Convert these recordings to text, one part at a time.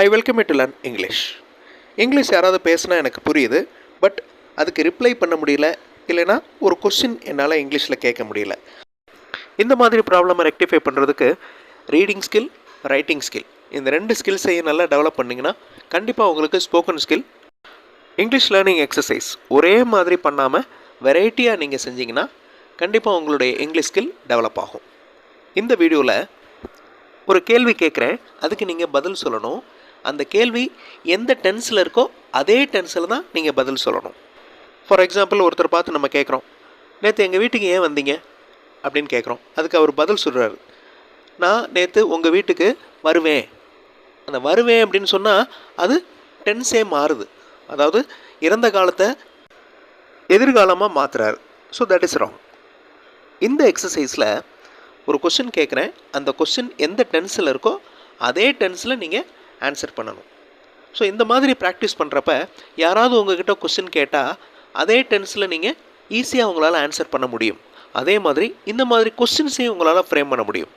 I welcome to learn English English யாராவது பேசுனா எனக்கு புரியுது பட் அதுக்கு ரிப்ளை பண்ண முடியல இல்லைன்னா ஒரு கொஸ்டின் என்னால் இங்கிலீஷில் கேட்க முடியல. இந்த மாதிரி ப்ராப்ளமை ரெக்டிஃபை பண்ணுறதுக்கு ரீடிங் ஸ்கில் ரைட்டிங் ஸ்கில் இந்த ரெண்டு ஸ்கில்ஸையும் நல்லா டெவலப் பண்ணிங்கன்னா கண்டிப்பாக உங்களுக்கு spoken skill English learning exercise ஒரே மாதிரி பண்ணாமல் வெரைட்டியாக நீங்கள் செஞ்சீங்கன்னா கண்டிப்பாக உங்களுடைய இங்கிலீஷ் ஸ்கில் டெவலப் ஆகும். இந்த வீடியோவில் ஒரு கேள்வி கேட்குறேன் அதுக்கு நீங்கள் பதில் சொல்லணும். அந்த கேள்வி எந்த டென்ஸில் இருக்கோ அதே டென்ஸில் தான் நீங்கள் பதில் சொல்லணும். ஃபார் எக்ஸாம்பிள் ஒருத்தர் பார்த்து நம்ம கேட்குறோம் நேற்று எங்கள் வீட்டுக்கு ஏன் வந்தீங்க? அப்படின்னு கேட்குறோம். அதுக்கு அவர் பதில் சொல்கிறாரு நான் நேற்று உங்கள் வீட்டுக்கு வருவேன். அந்த வருவேன் அப்படின்னு சொன்னால் அது டென்ஸே மாறுது. அதாவது இறந்த காலத்தை எதிர்காலமாக மாற்றுறாரு ஸோ தட் இஸ் ராங் இந்த எக்ஸசைஸில் ஒரு கொஷின் கேட்குறேன். அந்த கொஷின் எந்த டென்ஸில் இருக்கோ அதே டென்ஸில் நீங்கள் ஆன்சர் பண்ணணும். ஸோ இந்த மாதிரி ப்ராக்டிஸ் பண்ணுறப்ப யாராவது உங்ககிட்ட கொஸ்டின் கேட்டால் அதே டென்ஸில் நீங்கள் ஈஸியாக உங்களால் ஆன்சர் பண்ண முடியும். அதே மாதிரி இந்த மாதிரி கொஸ்டின்ஸையும் உங்களால் ஃப்ரேம் பண்ண முடியும்.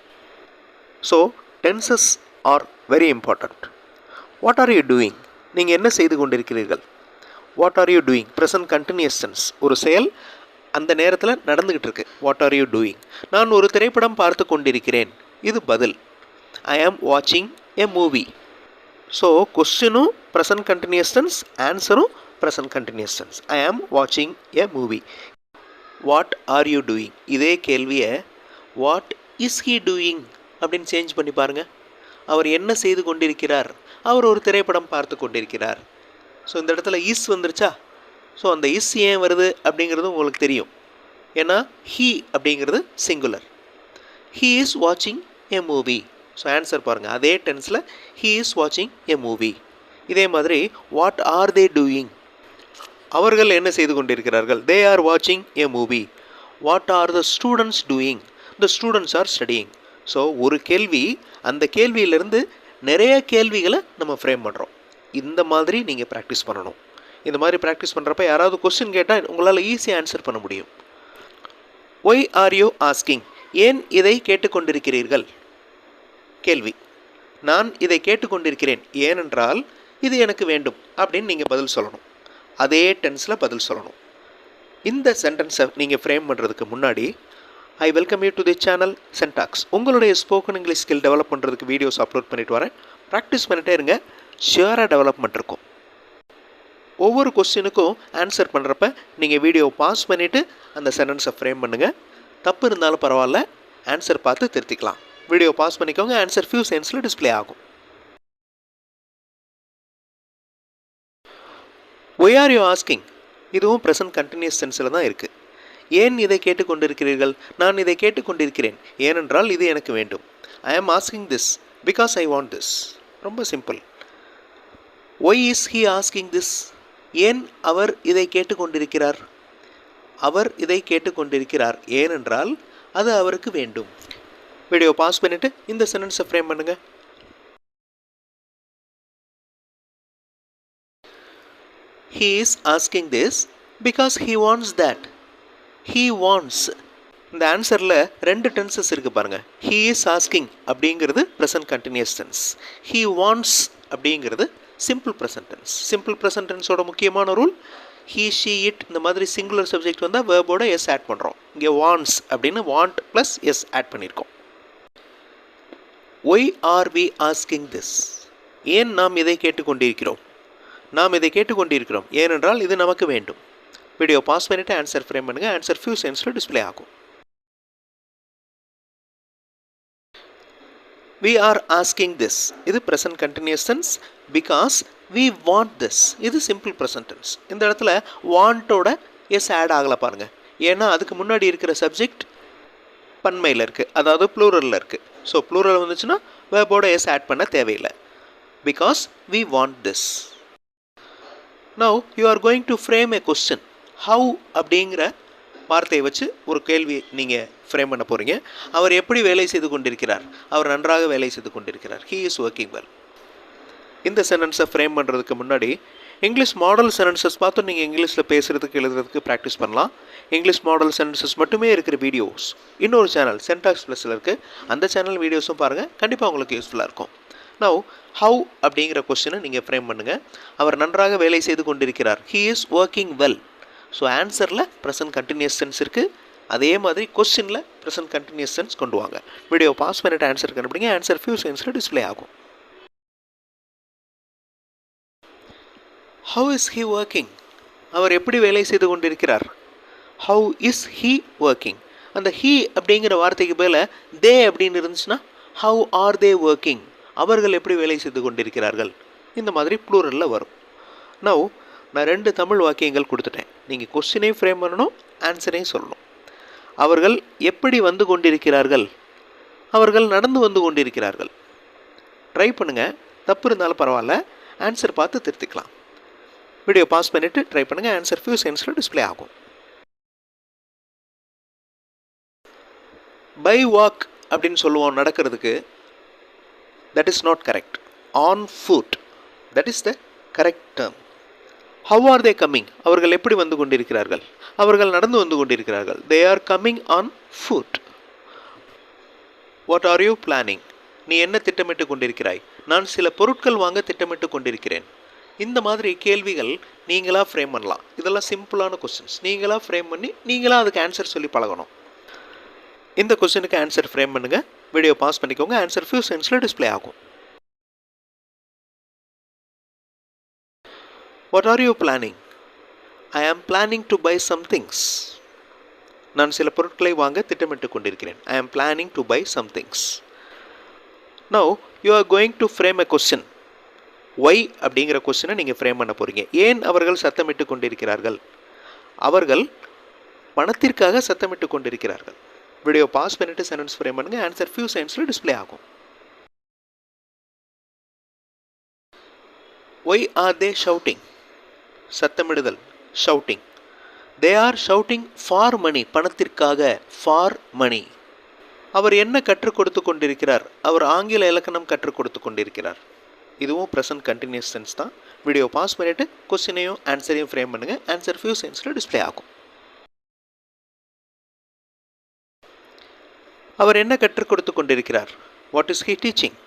So tenses are very important what are you doing நீங்கள் என்ன செய்து கொண்டிருக்கிறீர்கள்? What are you doing present continuous tense ஒரு செயல் அந்த நேரத்தில் நடந்துக்கிட்டு இருக்கு. வாட் ஆர் யூ டூயிங் நான் ஒரு திரைப்படம் பார்த்து கொண்டிருக்கிறேன். இது பதில். ஐ ஆம் வாட்சிங் எ மூவி ஸோ கொஸ்டினும் ப்ரெசன்ட் கண்டினியூஸ் டென்ஸ் ஆன்சரும் present continuous tense I am வாட்சிங் a movie what are you doing இதே கேள்வியை வாட் இஸ் ஹீ டூயிங் அப்படின்னு சேஞ்ச் பண்ணி பாருங்கள் அவர் என்ன செய்து கொண்டிருக்கிறார்? அவர் ஒரு திரைப்படம் பார்த்து கொண்டிருக்கிறார். ஸோ இந்த இடத்துல இஸ் வந்துருச்சா? ஸோ அந்த இஸ் ஏன் வருது அப்படிங்கிறது உங்களுக்கு தெரியும். ஏன்னா ஹீ அப்படிங்கிறது சிங்குலர் ஹீ இஸ் வாட்சிங் எ மூவி ஸோ ஆன்சர் பாருங்கள் அதே டென்ஸில் ஹீ இஸ் வாட்சிங் எ மூவி இதே மாதிரி வாட் ஆர் தே டூயிங் அவர்கள் என்ன செய்து கொண்டிருக்கிறார்கள்? தே ஆர் வாட்சிங் a movie what are the students doing the students are studying so ஒரு கேள்வி அந்த கேள்வியிலேருந்து நிறைய கேள்விகளை நம்ம ஃப்ரேம் பண்ணுறோம் இந்த மாதிரி நீங்கள் ப்ராக்டிஸ் பண்ணணும். இந்த மாதிரி ப்ராக்டிஸ் பண்ணுறப்ப யாராவது கொஸ்டின் கேட்டால் உங்களால் ஈஸியாக ஆன்சர் பண்ண முடியும். ஒய் ஆர் யூ ஆஸ்கிங் ஏன் இதை கேட்டுக்கொண்டிருக்கிறீர்கள்? கேள்வி. நான் இதை கேட்டுக்கொண்டிருக்கிறேன் ஏனென்றால் இது எனக்கு வேண்டும் அப்படின்னு நீங்கள் பதில் சொல்லணும். அதே டென்ஸில் பதில் சொல்லணும். இந்த சென்டென்ஸை நீங்கள் ஃப்ரேம் பண்ணுறதுக்கு முன்னாடி I welcome you to the channel சென்டாக்ஸ் உங்களுடைய ஸ்போக்கன் இங்கிலீஷ் ஸ்கில் டெவலப் பண்ணுறதுக்கு வீடியோஸ் அப்லோட் பண்ணிட்டு வரேன். ப்ராக்டிஸ் பண்ணிட்டே இருங்க ஷியராக டெவலப்மெண்ட் இருக்கும். ஒவ்வொரு கொஸ்டினுக்கும் ஆன்சர் பண்ணுறப்ப நீங்கள் வீடியோவை பாஸ் பண்ணிவிட்டு அந்த சென்டென்ஸை ஃப்ரேம் பண்ணுங்கள் தப்பு இருந்தாலும் பரவாயில்ல ஆன்சர் பார்த்து திருத்திக்கலாம். வீடியோ பாஸ் பண்ணிக்கோங்க ஆன்சர் ஃபியூ சென்ஸில் டிஸ்ப்ளே ஆகும். ஒய் ஆர் யூ ஆஸ்கிங் இதுவும் ப்ரெசன்ட் கண்டினியூஸ் சென்ஸில் தான் இருக்குது ஏன் இதை கேட்டுக்கொண்டிருக்கிறீர்கள்? நான் இதை கேட்டுக்கொண்டிருக்கிறேன். ஏனென்றால் இது எனக்கு வேண்டும். I am asking this because I want this ரொம்ப simple why is he asking this ஏன் அவர் இதை கேட்டுக்கொண்டிருக்கிறார்? அவர் இதை கேட்டுக்கொண்டிருக்கிறார். ஏனென்றால் அது அவருக்கு வேண்டும். வீடியோ பாஸ் பண்ணிவிட்டு இந்த சென்டென்ஸை ஃப்ரேம் பண்ணுங்கள் he is asking this because he wants that he wants இந்த ஆன்சரில் ரெண்டு டென்சஸ் இருக்குது பாருங்கள் ஹீ இஸ் ஆஸ்கிங் அப்படிங்கிறது present continuous tense he wants அப்படிங்கிறது simple present tense simple present டென்ஸோட முக்கியமான ரூல் ஹீ ஷீ இட் இந்த மாதிரி சிங்குலர் சப்ஜெக்ட் வந்தால் வேர்போட எஸ் ஆட் பண்ணுறோம் இங்கே வாண்ட்ஸ் அப்படின்னு வாண்ட் ப்ளஸ் எஸ் ஆட் பண்ணியிருக்கோம் why are we asking this ஏன் நாம் இதை கேட்டுக்கொண்டிருக்கிறோம்? நாம் இதை கேட்டுக்கொண்டிருக்கிறோம். ஏனென்றால் இது நமக்கு வேண்டும். வீடியோ பாஸ் பண்ணிவிட்டு ஆன்சர் ஃப்ரேம் பண்ணுங்கள் ஆன்சர் ஃபியூ சென்ஸில் டிஸ்ப்ளே ஆகும். வி ஆர் ஆஸ்கிங் திஸ் இது present continuous tense because we want this இது சிம்பிள் ப்ரெசன்ட் டென்ஸ் இந்த இடத்துல வாண்ட்டோட எஸ் ஆட் ஆகலை பாருங்கள் ஏன்னா அதுக்கு முன்னாடி இருக்கிற சப்ஜெக்ட் பன்மையில் இருக்குது அதாவது ப்ளூரலில் இருக்குது ஸோ ப்ளூரல் வந்துச்சுன்னா வேர்போட எஸ் ஆட் பண்ண தேவையில்லை. Because we want this now you are going to frame a question how அப்படிங்கிற வார்த்தையை வச்சு ஒரு கேள்வி நீங்கள் ஃப்ரேம் பண்ண போகிறீங்க அவர் எப்படி வேலை செய்து கொண்டிருக்கிறார்? அவர் நன்றாக வேலை செய்து கொண்டிருக்கிறார். ஹீ இஸ் ஒர்க்கிங் வெல் இந்த சென்டென்ஸை ஃப்ரேம் பண்ணுறதுக்கு முன்னாடி இங்கிலீஷ் மாடல் சென்டென்சஸ் பார்த்து நீங்கள் இங்கிலீஷில் பேசுகிறதுக்கு எழுதுறதுக்கு ப்ராக்டிஸ் பண்ணலாம். இங்கிலீஷ் மாடல் சென்டென்சஸ் மட்டுமே இருக்கிற வீடியோஸ் இன்னொரு சேனல் சென்டாக்ஸ் ப்ளஸில் இருக்குது அந்த சேனல் வீடியோஸும் பாருங்கள் கண்டிப்பாக உங்களுக்கு யூஸ்ஃபுல்லாக இருக்கும். நவ் ஹவு அப்படிங்கிற கொஸ்டினை நீங்கள் ஃப்ரேம் பண்ணுங்கள் அவர் நன்றாக வேலை செய்து கொண்டிருக்கிறார். He is working well so ஆன்சரில் present continuous tense இருக்குது அதே மாதிரி கொஸ்டினில் ப்ரெசன்ட் கண்டினியூஸ் சென்ஸ் கொண்டு வாங்க. வீடியோ பாஸ் பண்ணிட்டு ஆன்சர் கண்டுபிடிங்க. ஆன்சர் ஃபியூ சென்ஸில் டிஸ்பிளே ஆகும். ஹவு இஸ் ஹீ ஒர்க்கிங் அவர் எப்படி வேலை செய்து கொண்டிருக்கிறார்? ஹவு இஸ் ஹீ ஒர்க்கிங் அந்த ஹீ அப்படிங்கிற வார்த்தைக்கு பேரில் தே அப்படின்னு இருந்துச்சுன்னா ஹவு ஆர் தே ஒர்க்கிங் அவர்கள் எப்படி வேலை செய்து கொண்டிருக்கிறார்கள்? இந்த மாதிரி ப்ளூரலில் வரும். நவ் நான் ரெண்டு தமிழ் வாக்கியங்கள் கொடுத்துட்டேன். நீங்கள் கொஸ்டினையும் ஃப்ரேம் பண்ணணும் ஆன்சரையும் சொல்லணும். அவர்கள் எப்படி வந்து கொண்டிருக்கிறார்கள்? அவர்கள் நடந்து வந்து கொண்டிருக்கிறார்கள். ட்ரை பண்ணுங்கள் தப்பு இருந்தாலும் பரவாயில்ல. ஆன்சர் பார்த்து திருத்திக்கலாம். வீடியோ பாஸ் பண்ணிவிட்டு ட்ரை பண்ணுங்கள் ஆன்சர் ஃபியூ சென்ஸில் டிஸ்ப்ளே ஆகும். பை வாக் அப்படின்னு சொல்லுவோம் நடக்கிறதுக்கு that is not correct on foot that is the correct term how are they coming அவர்கள் எப்படி வந்து கொண்டிருக்கிறார்கள்? அவர்கள் நடந்து வந்து கொண்டிருக்கிறார்கள். They are coming on foot what are you planning நீ என்ன திட்டமிட்டு கொண்டிருக்கிறாய்? நான் சில பொருட்கள் வாங்க திட்டமிட்டு கொண்டிருக்கிறேன். இந்த மாதிரி கேள்விகள் நீங்களாக ஃப்ரேம் பண்ணலாம். இதெல்லாம் சிம்பிளான கொஸ்டின்ஸ் நீங்களாக ஃப்ரேம் பண்ணி நீங்களாக அதுக்கு ஆன்சர் சொல்லி பழகணும். இந்த கொஸ்டினுக்கு ஆன்சர் ஃப்ரேம் பண்ணுங்கள் வீடியோ பாஸ் பண்ணிக்கோங்க. ஆன்சர் ஃபியூ சென்ஸில் டிஸ்ப்ளே ஆகும். What are you planning I am planning to buy some things நான் சில பொருட்களை வாங்க திட்டமிட்டு கொண்டிருக்கிறேன். I am planning to buy some things now you are going to frame a question why அப்படிங்கிற கொஸ்டினை நீங்கள் ஃப்ரேம் பண்ண போகிறீங்க ஏன் அவர்கள் சத்தமிட்டு கொண்டிருக்கிறார்கள்? அவர்கள் பணத்திற்காக சத்தமிட்டு கொண்டிருக்கிறார்கள். வீடியோ பாஸ் பண்ணிட்டு சென்டென்ஸ் ஃப்ரேம் பண்ணுங்க. ஆன்சர் ஃபியூ சென்ஸில் டிஸ்பிளே ஆகும். Why are they shouting சத்தமிடுதல். Shouting they are shouting for money பணத்திற்காக ஃபார் மணி அவர் என்ன கற்றுக் கொடுத்து கொண்டிருக்கிறார்? அவர் ஆங்கில இலக்கணம் கற்றுக் கொடுத்து கொண்டிருக்கிறார். இதுவும் ப்ரெசன்ட் கண்டினியூஸ் சென்ஸ் தான். வீடியோ பாஸ் பண்ணிவிட்டு கொஸ்டினையும் ஆன்சரையும் ஃப்ரேம் பண்ணுங்கள் ஆன்சர் ஃபியூ சென்ஸில் டிஸ்ப்ளே ஆகும். அவர் என்ன கற்றுக் கொடுத்து கொண்டிருக்கிறார்? What is he teaching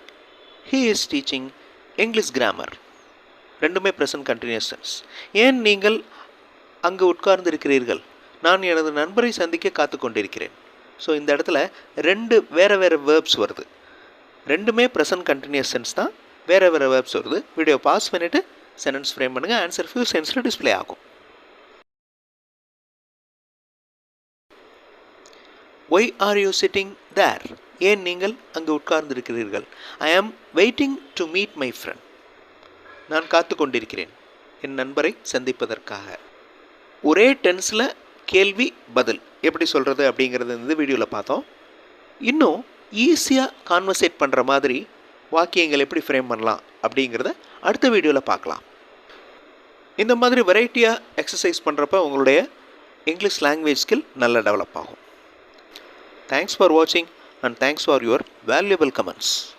he is teaching English grammar ரெண்டுமே ப்ரெசன்ட் கண்டினியூஸ் சென்ஸ் ஏன் நீங்கள் அங்கு உட்கார்ந்து இருக்கிறீர்கள் நான் எனது நண்பரை சந்திக்க காத்து கொண்டிருக்கிறேன். ஸோ இந்த இடத்துல ரெண்டு வேறு வேறு வேர்ப்ஸ் வருது. ரெண்டுமே ப்ரெசன்ட் கண்டினியூஸ் சென்ஸ் தான். வேறு வேறு வேர்ப்ஸ் வருது. வீடியோ பாஸ் பண்ணிவிட்டு சென்டென்ஸ் ஃப்ரேம் பண்ணுங்கள் ஆன்சர் ஃபியூ சென்ஸில் டிஸ்ப்ளே ஆகும். Why are you sitting there ஏன் நீங்கள் அங்கு உட்கார்ந்திருக்கிறீர்கள்? I am waiting to meet my friend நான் காத்து கொண்டிருக்கிறேன் என் நண்பரை சந்திப்பதற்காக. ஒரே டென்ஸில் கேள்வி பதில். எப்படி சொல்கிறது அப்படிங்கிறது இந்த வீடியோவில் பார்த்தோம். இன்னும் ஈஸியாக கான்வர்சேட் பண்ணுற மாதிரி வாக்கியங்கள் எப்படி ஃப்ரேம் பண்ணலாம் அப்படிங்கிறத அடுத்த வீடியோவில் பார்க்கலாம். இந்த மாதிரி வெரைட்டியாக எக்ஸசைஸ் பண்ணுறப்ப உங்களுடைய இங்கிலீஷ் லாங்குவேஜ் ஸ்கில் நல்லா டெவலப் ஆகும். Thanks for watching and thanks for your valuable comments.